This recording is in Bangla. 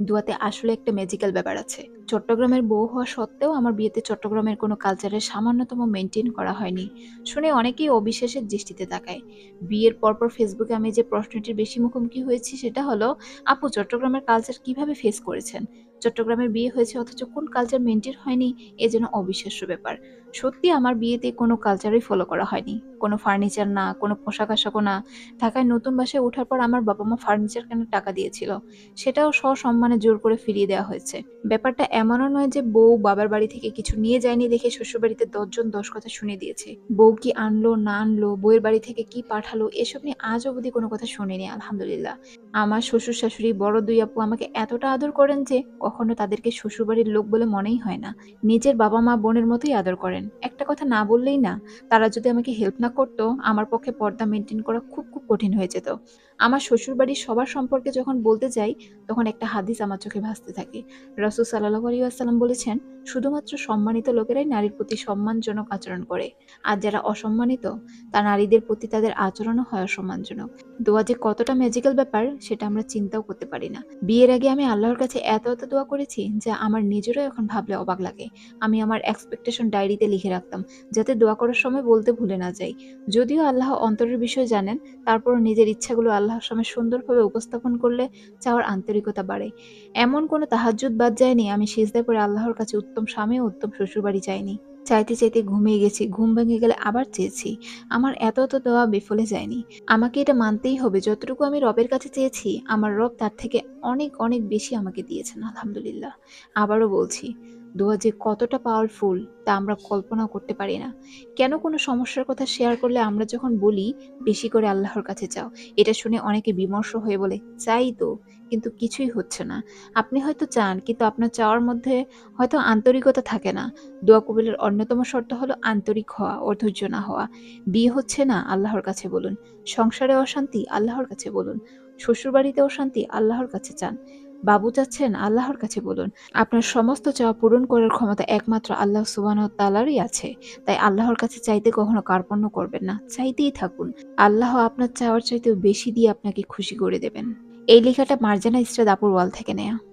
দুয়াতে আসলে একটা ম্যাজিক্যাল ব্যাপার আছে। চট্টগ্রামের বউ হওয়া সত্ত্বেও আমার বিয়েতে চট্টগ্রামের কোনো কালচারের সামান্যতম মেনটেন করা হয়নি। শুনে অনেকেই অবিশ্বাসের দৃষ্টিতে তাকায়। বিয়ের পরপর ফেসবুকে আমি যে প্রশ্নটির বেশি মুখোমুখি হয়েছি সেটা হলো, আপু, চট্টগ্রামের কালচার কীভাবে ফেস করেছেন? চট্টগ্রামের বিয়ে হয়েছে অথচ কোন কালচার মেনটেন হয়নি? এ যেন অবিশ্বাস্য ব্যাপার। সত্যি আমার বিয়েতে কোনো কালচারই ফলো করা হয়নি। কোনো ফার্নিচার না, কোনো পোশাক আশাকও না। ঢাকায় নতুন বাসায় ওঠার পর আমার বাবা মা ফার্নিচার কেনার টাকা দিয়েছিল। সেটাও সসম্মানে জোর করে ফিরিয়ে দেওয়া হয়েছে। ব্যাপারটা এমনও নয় যে বউ বাবার বাড়ি থেকে কিছু নিয়ে যায়নি দেখে শ্বশুরবাড়িতে দশজন দশ কথা শুনে দিয়েছে। বউ কি আনলো, না আনলো, বউয়ের বাড়ি থেকে কি পাঠালো, এসব নিয়ে আজ অবধি কোনো কথা শুনিনি, আলহামদুলিল্লাহ। আমার শ্বশুর শাশুড়ি বড় দুই আপু আমাকে এতটা আদর করেন যে কখনো তাদেরকে শ্বশুরবাড়ির লোক বলে মনেই হয় না। নিজের বাবা মা বোনের মতোই আদর করেন। একটা কথা না বললেই না, তারা যদি আমাকে হেল্প না করতো, আমার পক্ষে পর্দা মেনটেন করা খুব খুব কঠিন হয়ে যেত। আমার শ্বশুরবাড়ির সবার সম্পর্কে যখন বলতে যাই, তখন একটা হাদিস আমার চোখে ভাসতে থাকে। রসুল সাল্লাহ আলী আসসালাম বলেছেন শুধুমাত্র সম্মানিত লোকেরাই নারীর প্রতি সম্মানজনক আচরণ করে। আর যারা অসম্মানিত, তা নারীদের প্রতি তাদের আচরণও হয় অসম্মানজনক। দোয়া যে কতটা ম্যাজিক্যাল ব্যাপার, সেটা আমরা চিন্তাও করতে পারি না। বিয়ের আগে আমি আল্লাহর কাছে এত এত দোয়া করেছি যা আমার নিজেরও এখন ভাবলে অবাক লাগে। আমি আমার এক্সপেকটেশন ডায়েরিতে লিখে রাখতাম, যাতে দোয়া করার সময় বলতে ভুলে না যাই। যদিও আল্লাহ অন্তরের বিষয় জানেন তারপর নিজের ইচ্ছাগুলো আল্লাহর সামনে সুন্দরভাবে উপস্থাপন করলে চাওয়ার আন্তরিকতা বাড়ে। এমন কোনো তাহাজ্জুদ বাদ যায়নি, আমি সিজদায় পরে আল্লাহর কাছে উত্তম স্বামী উত্তম শ্বশুরবাড়ি যায়নি। চাইতে চাইতে ঘুমিয়ে গেছি, ঘুম ভেঙে গেলে আবার চেয়েছি। আমার এত এত দেওয়া বিফলে যায়নি। আমাকে এটা মানতেই হবে, যতটুকু আমি রবের কাছে চেয়েছি, আমার রব তার থেকে অনেক অনেক বেশি আমাকে দিয়েছেন, আলহামদুলিল্লাহ। আবারও বলছি দোয়া যে কতটা পাওয়ারফুল তা আমরা কল্পনা করতে পারি না। কেন কোনো সমস্যার কথা শেয়ার করলে আমরা যখন বলি, বেশি করে আল্লাহর কাছে চাও এটা শুনে অনেকে বিমর্ষ হয়ে বলে, চাই তো। কিন্তু কিছুই হচ্ছে না। আপনি হয়তো চান, কিন্তু আপনার চাওয়ার মধ্যে হয়তো আন্তরিকতা থাকে না। দোয়া কবিলের অন্যতম শর্ত হলো আন্তরিক হওয়া ও ধৈর্য না হওয়া। বিয়ে হচ্ছে না, আল্লাহর কাছে বলুন। সংসারে অশান্তি, আল্লাহর কাছে বলুন। শ্বশুরবাড়িতে অশান্তি, আল্লাহর কাছে চান। বাবু চাচ্ছেন আল্লাহর কাছে বলুন। আপনার সমস্ত চাওয়া পূরণ করার ক্ষমতা একমাত্র আল্লাহ সুবাহ তালারই আছে। তাই আল্লাহর কাছে চাইতে কখনো কার্পণ্য করবেন না। চাইতেই থাকুন। আল্লাহ আপনার চাওয়ার চাইতেও বেশি দিয়ে আপনাকে খুশি করে দেবেন। এই লেখাটা মার্জানা ইসরাত আপুর ওয়াল থেকে নেয়া।